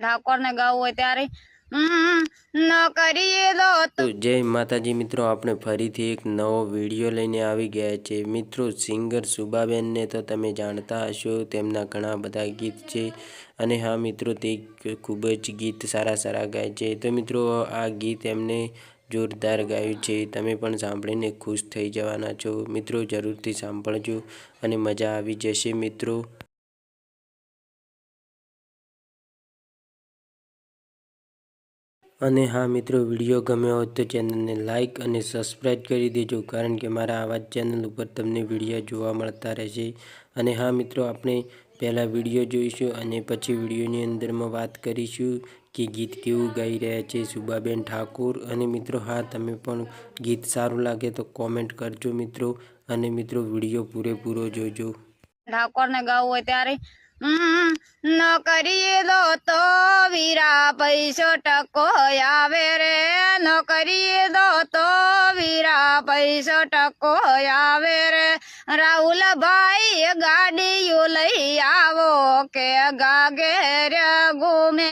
ઠાકોરને ગાવું હોય ત્યારે જય માતાજી મિત્રો, આપણે ફરીથી એક નવો વીડિયો લઈને આવી ગયા છે. મિત્રો, સિંગર સુબાબેનને તો તમે જાણતા હશો, તેમના ઘણા બધા ગીત છે. અને હા, મિત્રો, તે ખૂબ જ ગીત સારા સારા ગાય છે. તો મિત્રો, આ ગીત એમને જોરદાર ગાયું છે. તમે પણ સાંભળીને ખુશ થઈ જવાના છો. મિત્રો, જરૂરથી સાંભળજો અને મજા આવી જશે, મિત્રો. અને હા મિત્રો, વીડિયો ગમ્યો હોય તો ચેનલને લાઇક અને સબસ્ક્રાઈબ કરી દેજો, કારણ કે મારા આવા જ ચેનલ ઉપર તમને વીડિયો જોવા મળતા રહેશે. અને હા મિત્રો, આપણે પહેલાં વીડિયો જોઈશું અને પછી વિડીયોની અંદરમાં વાત કરીશું કે ગીત કેવું ગાઈ રહ્યા છે સુબાબેન ઠાકોર. અને મિત્રો, હા, તમે પણ ગીત સારું લાગે તો કોમેન્ટ કરજો મિત્રો, અને મિત્રો, વીડિયો પૂરેપૂરો જોજો. ઠાકોરને ગાવું હોય ત્યારે ન કરીએ પૈસો ટકો આવે રે, નોકરી દો તો વીરા. પૈસો ટકો આવે રે, રાહુલભાઈ ગાડીઓ લઈ આવો, કે ગાગે રે ઘૂમે.